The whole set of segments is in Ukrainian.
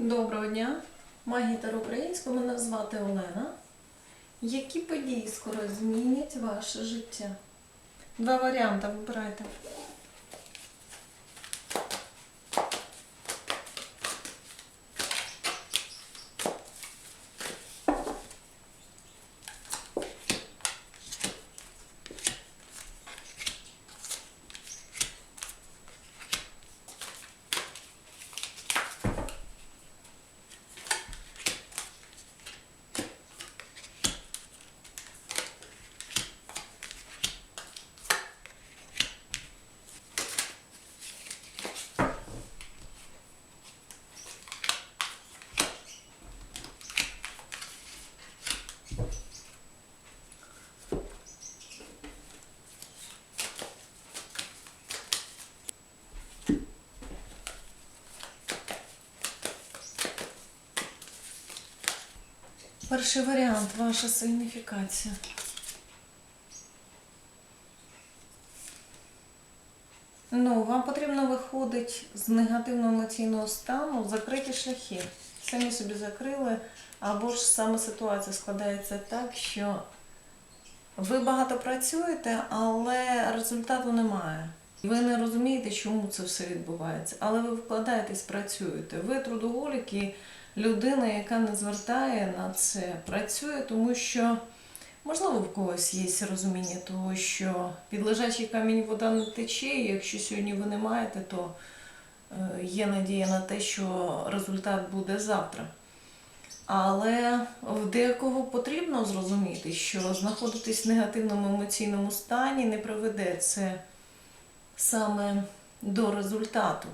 Доброго дня! Магітер українського мене звати Олена. Які події скоро змінять ваше життя? Два варіанти вибирайте. Перший варіант ваша сигніфікація. Ну, вам потрібно виходити з негативного емоційного стану, закриті шляхи. Самі собі закрили, або ж саме ситуація складається так, що ви багато працюєте, але результату немає. Ви не розумієте, чому це все відбувається, але ви вкладаєтесь, працюєте. Ви трудоголік і людина, яка не звертає на це, працює, тому що можливо в когось є розуміння того, що під лежачий камінь вода не тече, і якщо сьогодні ви не маєте, то е, є надія на те, що результат буде завтра. Але в деякого потрібно зрозуміти, що знаходитись в негативному емоційному стані не приведе це саме до результату.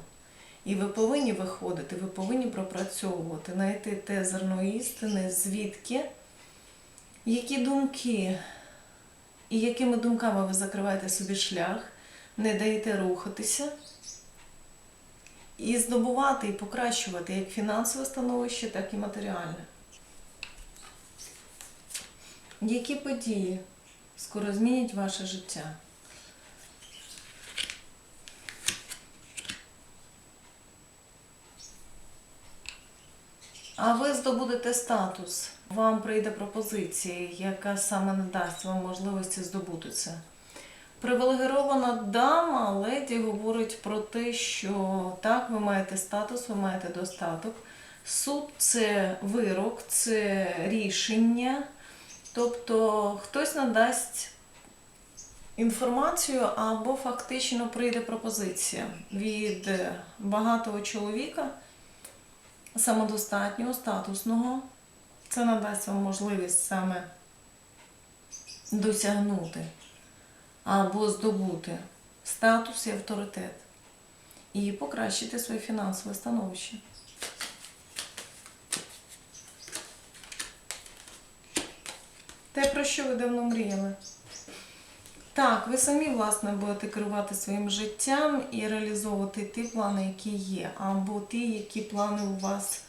І ви повинні виходити, ви повинні пропрацьовувати, знайти те зерно істини, звідки, які думки і якими думками ви закриваєте собі шлях, не даєте рухатися, і здобувати і покращувати як фінансове становище, так і матеріальне. Які події скоро змінять ваше життя? А ви здобудете статус. Вам прийде пропозиція, яка саме надасть вам можливості здобути це. Привілегірована дама леді говорить про те, що так, ви маєте статус, ви маєте достаток. Суд це вирок, це рішення. Тобто хтось надасть інформацію або фактично прийде пропозиція від багатого чоловіка самодостатнього, статусного. Це надасть вам можливість саме досягнути або здобути статус і авторитет і покращити своє фінансове становище. Те, про що ви давно мріяли. Так, ви самі, власне, будете керувати своїм життям і реалізовувати ті плани, які є, або ті, які плани у вас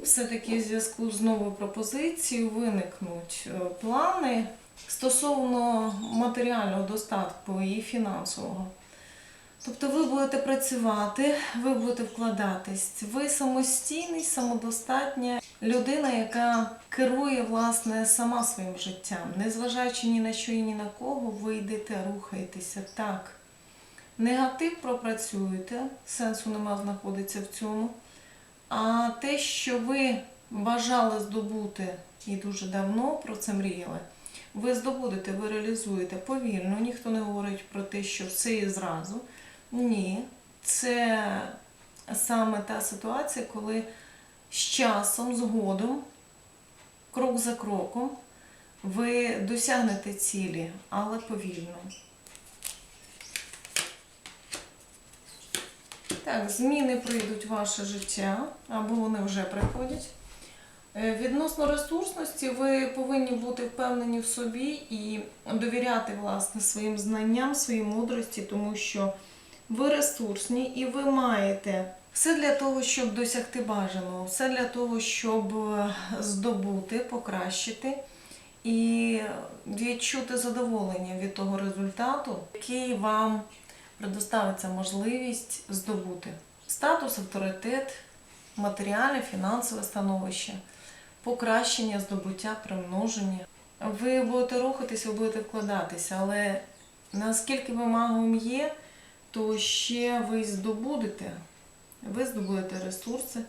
все-таки в зв'язку з новою пропозицією виникнуть е, плани стосовно матеріального достатку і фінансового. Тобто ви будете працювати, ви будете вкладатись. Ви самостійний, самодостатня людина, яка керує власне сама своїм життям, незважаючи ні на що і ні на кого, ви йдете, рухаєтеся так. Негатив пропрацюєте, сенсу нема знаходитися в цьому. А те, що ви бажали здобути і дуже давно про це мріяли, ви здобудете, ви реалізуєте повільно. Ніхто не говорить про те, що все і зразу. Ні, це саме та ситуація, коли з часом, згодом, крок за кроком, ви досягнете цілі, але повільно. Так, зміни прийдуть в ваше життя, або вони вже приходять. Е, Відносно ресурсності, ви повинні бути впевнені в собі і довіряти власне своїм знанням, своїй мудрості, тому що ви ресурсні і ви маєте все для того, щоб досягти бажаного, все для того, щоб е, здобути, покращити і відчути задоволення від того результату, який вам предоставиться можливість здобути. Статус, авторитет матеріальне, фінансове становище, покращення, здобуття, примноження. Ви будете рухатися, ви будете вкладатися, але наскільки ви магом є, то ще ви здобудете. Ви здобудете ресурси.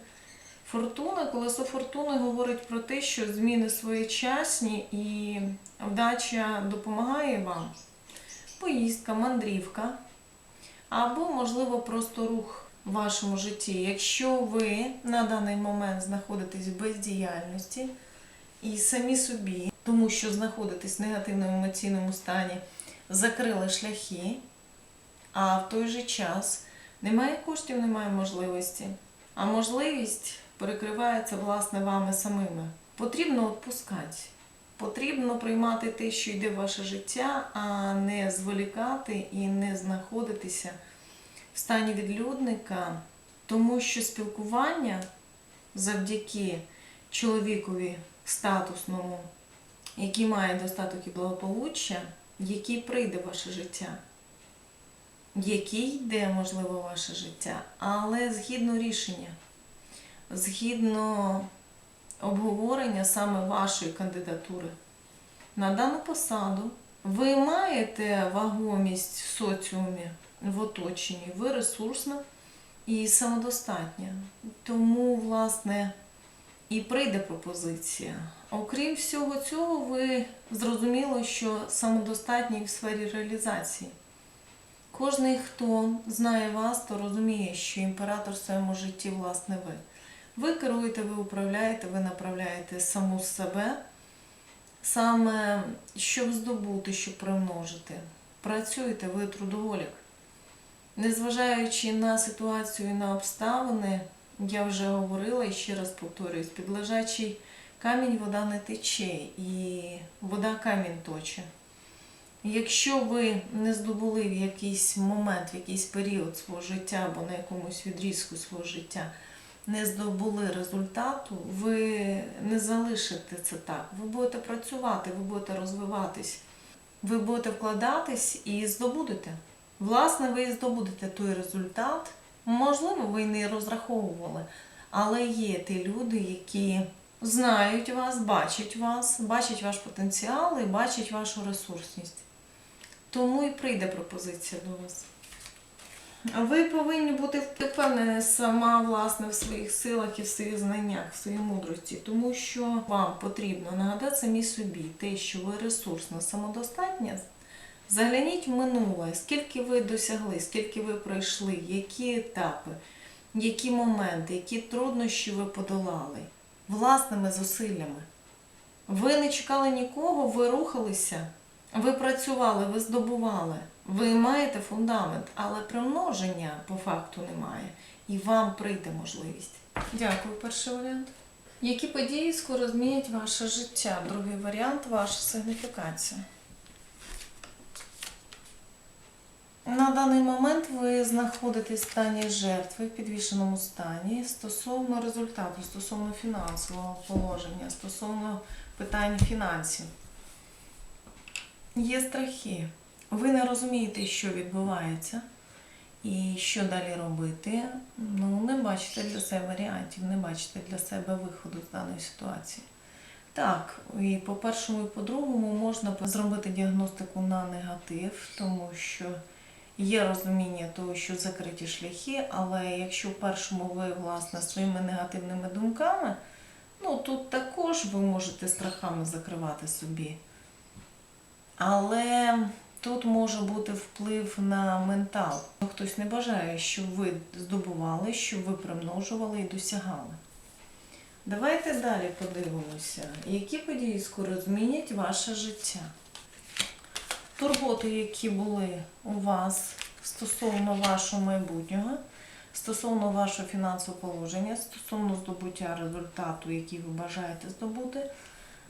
Фортуна, колесо фортуни говорить про те, що зміни своєчасні і вдача допомагає вам. Поїздка, мандрівка, або, можливо, просто рух в вашому житті. Якщо ви на даний момент знаходитесь в бездіяльності і самі собі, тому що знаходитесь в негативному емоційному стані, закрили шляхи, а в той же час немає коштів, немає можливості. А можливість перекривається власне вами самими. Потрібно відпускати. Потрібно приймати те, що йде в ваше життя, а не зволікати і не знаходитися в стані відлюдника, тому що спілкування завдяки чоловікові статусному, який має достаток і благополуччя, який прийде в ваше життя, який йде, можливо, ваше життя, але згідно рішення, згідно обговорення саме вашої кандидатури на дану посаду. Ви маєте вагомість в соціумі, в оточенні, ви ресурсна і самодостатня. Тому, власне, і прийде пропозиція. Окрім всього цього, ви зрозуміло, що самодостатні в сфері реалізації. Кожний, хто знає вас, то розуміє, що імператор в своєму житті, власне, ви. Ви керуєте, ви управляєте, ви направляєте саму себе, саме щоб здобути, щоб примножити. Працюєте, ви трудоголік. Незважаючи на ситуацію і на обставини, я вже говорила і ще раз повторююсь, під лежачий камінь вода не тече, і вода камінь точе. Якщо ви не здобули в якийсь момент, в якийсь період свого життя або на якомусь відрізку свого життя, не здобули результату, ви не залишите це так. Ви будете працювати, ви будете розвиватись, ви будете вкладатись і здобудете. Власне, ви і здобудете той результат. Можливо, ви не розраховували, але є ті люди, які знають вас, бачать вас, бачать ваш потенціал і бачать вашу ресурсність. Тому і прийде пропозиція до вас. Ви повинні бути впевнені сама власне в своїх силах і в своїх знаннях, в своїй мудрості, тому що вам потрібно нагадати самі собі те, що ви ресурсна, самодостатня. Загляніть в минуле, скільки ви досягли, скільки ви пройшли, які етапи, які моменти, які труднощі ви подолали власними зусиллями. Ви не чекали нікого, ви рухалися, ви працювали, ви здобували. Ви маєте фундамент, але примноження по факту немає. І вам прийде можливість. Дякую, перший варіант. Які події скоро змінять ваше життя? Другий варіант ваша сигніфікація. На даний момент ви знаходитесь в стані жертви, в підвішеному стані стосовно результату, стосовно фінансового положення, стосовно питань фінансів. Є страхи. Ви не розумієте, що відбувається і що далі робити. Ну, не бачите для себе варіантів, не бачите для себе виходу з даної ситуації. Так, і по першому, і по другому можна зробити діагностику на негатив, тому що є розуміння того, що закриті шляхи, але якщо в першому ви, власне, своїми негативними думками, ну тут також ви можете страхами закривати собі. Але тут може бути вплив на ментал. Хтось не бажає, щоб ви здобували, щоб ви примножували і досягали. Давайте далі подивимося, які події скоро змінять ваше життя. Турботи, які були у вас стосовно вашого майбутнього, стосовно вашого фінансового положення, стосовно здобуття результату, який ви бажаєте здобути,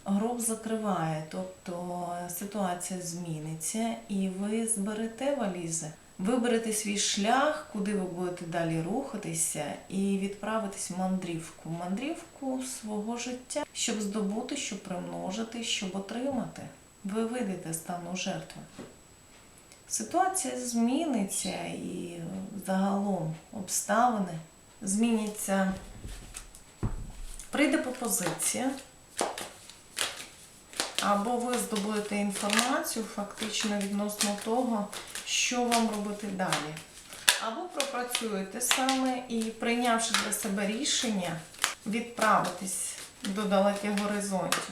гроб закриває, тобто ситуація зміниться і ви зберете валізи. Виберете свій шлях, куди ви будете далі рухатися, і відправитись в мандрівку. Мандрівку свого життя, щоб здобути, щоб примножити, щоб отримати. Ви вийдете стану жертви. Ситуація зміниться і загалом обставини зміняться Прийде пропозиція, або ви здобудете інформацію фактично відносно того, що вам робити далі. Або пропрацюєте саме і, прийнявши для себе рішення, відправитись до далеких горизонтів.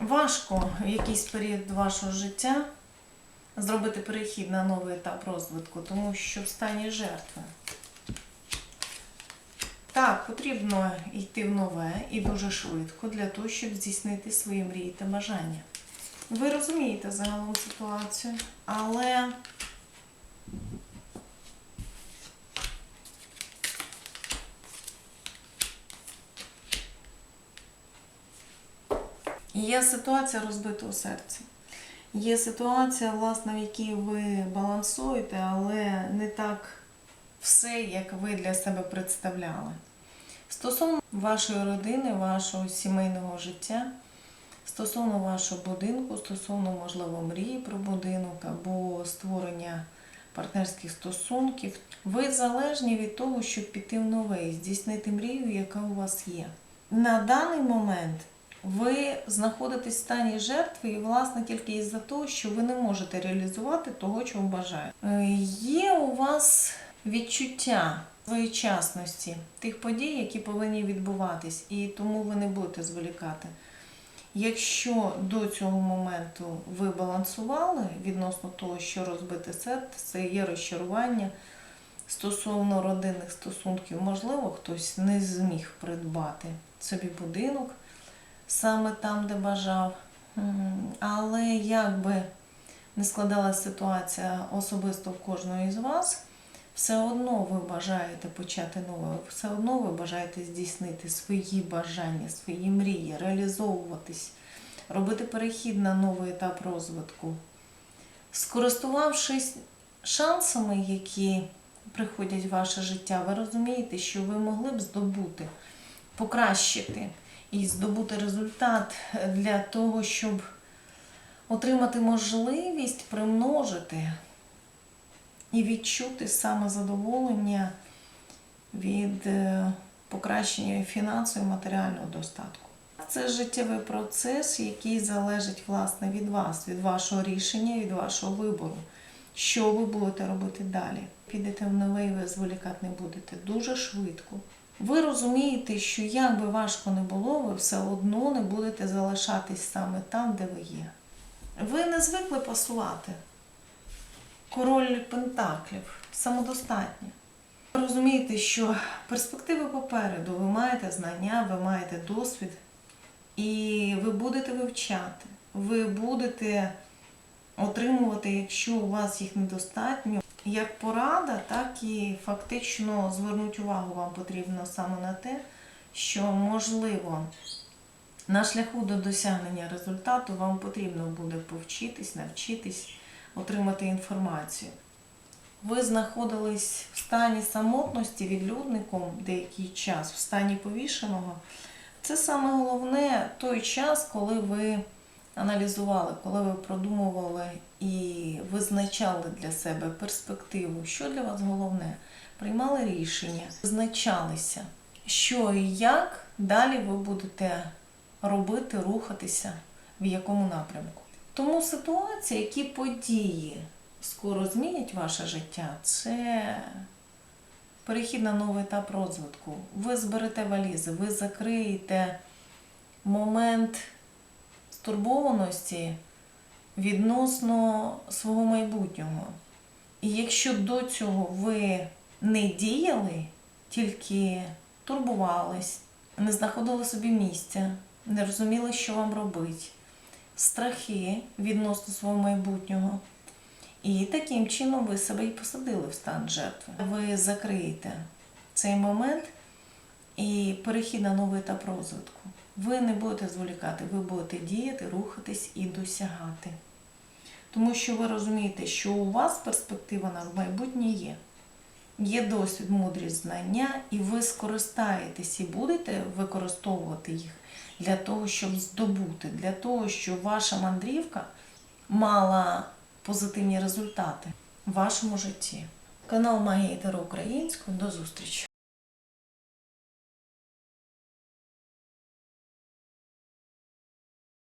Важко в якийсь період вашого життя зробити перехід на новий етап розвитку, тому що в стані жертви. Так, потрібно йти в нове і дуже швидко для того, щоб здійснити свої мрії та бажання. Ви розумієте загалом ситуацію, але є ситуація розбитого серця. Є ситуація, власне, в якій ви балансуєте, але не так все, як ви для себе представляли. Стосовно вашої родини, вашого сімейного життя, стосовно вашого будинку, стосовно, можливо, мрії про будинок або створення партнерських стосунків, ви залежні від того, щоб піти в нове і здійснити мрію, яка у вас є. На даний момент ви знаходитесь в стані жертви, і, власне, тільки із-за того, що ви не можете реалізувати того, чого бажаєте. Е, Є у вас відчуття своєчасності тих подій, які повинні відбуватись, і тому ви не будете зволікати. Якщо до цього моменту ви балансували відносно того, що розбите серце, це є розчарування стосовно родинних стосунків, можливо, хтось не зміг придбати собі будинок саме там, де бажав. Але як би не складалася ситуація особисто в кожного із вас, все одно ви бажаєте почати нове, все одно ви бажаєте здійснити свої бажання, свої мрії, реалізовуватись, робити перехід на новий етап розвитку. Скористувавшись шансами, які приходять в ваше життя, ви розумієте, що ви могли б здобути, покращити і здобути результат для того, щоб отримати можливість примножити і відчути саме задоволення від е, покращення фінансового і матеріального достатку. Це життєвий процес, який залежить власне від вас, від вашого рішення, від вашого вибору. Що ви будете робити далі? Підете в нове і ви зволікати не будете дуже швидко. Ви розумієте, що як би важко не було, ви все одно не будете залишатись саме там, де ви є. Ви не звикли пасувати. Король Пентаклів самодостатньо. Ви розумієте, що перспективи попереду, ви маєте знання, ви маєте досвід, і ви будете вивчати, ви будете отримувати, якщо у вас їх недостатньо, як порада, так і фактично звернути увагу вам потрібно саме на те, що можливо на шляху до досягнення результату вам потрібно буде повчитись, навчитись, отримати інформацію. Ви знаходились в стані самотності відлюдником деякий час, в стані повішеного. Це саме головне той час, коли ви аналізували, коли ви продумували і визначали для себе перспективу, що для вас головне, приймали рішення, визначалися, що і як далі ви будете робити, рухатися, в якому напрямку. Тому ситуація, які події скоро змінять ваше життя, це перехід на новий етап розвитку. Ви зберете валізи, ви закриєте момент стурбованості відносно свого майбутнього. І якщо до цього ви не діяли, тільки турбувались, не знаходили собі місця, не розуміли, що вам робити, страхи відносно свого майбутнього. І таким чином ви себе і посадили в стан жертви. Ви закриєте цей момент і перехід на новий етап розвитку. Ви не будете зволікати, ви будете діяти, рухатись і досягати. Тому що ви розумієте, що у вас перспектива на майбутнє є. Є досвід, мудрість, знання, і ви скористаєтесь і будете використовувати їх для того, щоб здобути, для того, щоб ваша мандрівка мала позитивні результати. в вашому житті. Канал Магія Таро Українською. До зустрічі!